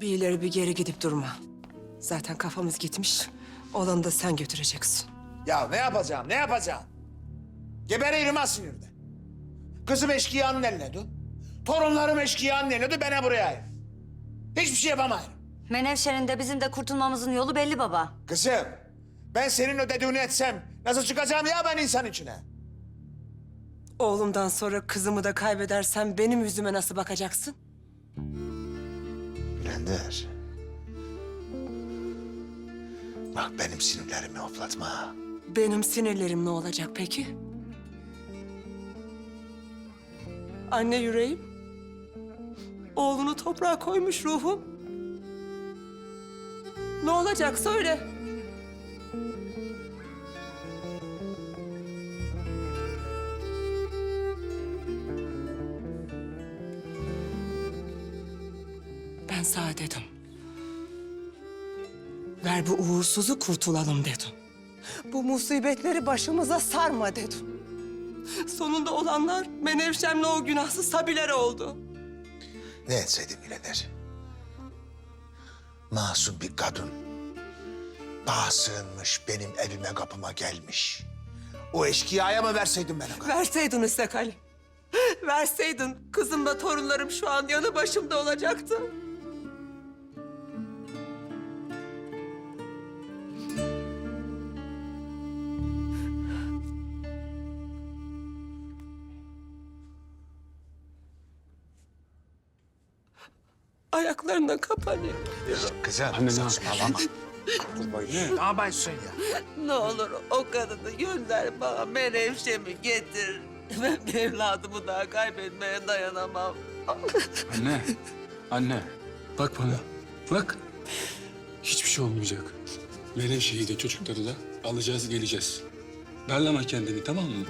Bir ileri bir geri gidip durma. Zaten kafamız gitmiş. Olanı da sen götüreceksin. Ya ne yapacağım, ne yapacağım? Geberirim ha sinirde. Kızım eşkıyanın eline dur. Torunlarım eşkıyanın eline dur, bana buraya ayır. Hiçbir şey yapamayırım. Menevşe'nin de bizim de kurtulmamızın yolu belli baba. Kızım, ben senin ödediğini etsem nasıl çıkacağım ya ben insan içine? Oğlumdan sonra kızımı da kaybedersen benim yüzüme nasıl bakacaksın? Bülender. Bak benim sinirlerimi hoplatma. Benim sinirlerim ne olacak peki? Anne yüreğim. Oğlunu toprağa koymuş ruhum. Ne olacak söyle. Ben sana dedim. Ver bu uğursuzu kurtulalım dedim. Bu musibetleri başımıza sarma dedim. Sonunda olanlar Menevşem'le o günahsız Sabiler oldu. Ne etseydim Bülender? Masum bir kadın. Bağ sığınmış benim evime kapıma gelmiş. O eşkıyaya mı verseydim ben o kadını? Verseydin İstek Ali. Verseydin kızımla torunlarım şu an yanı başımda olacaktı. Ayaklarından kapanıyor. Kızım Anne, saçmalama. Böyle. Ne yapıyorsun ya? Ne olur o kadını gönder bana Menevşem'i getir. Ben evladımı daha kaybetmeye dayanamam. Anne, anne. Bak bana. Bak. Hiçbir şey olmayacak. Menevşe'yi de çocukları da alacağız geleceğiz. Darlama kendini tamam mı?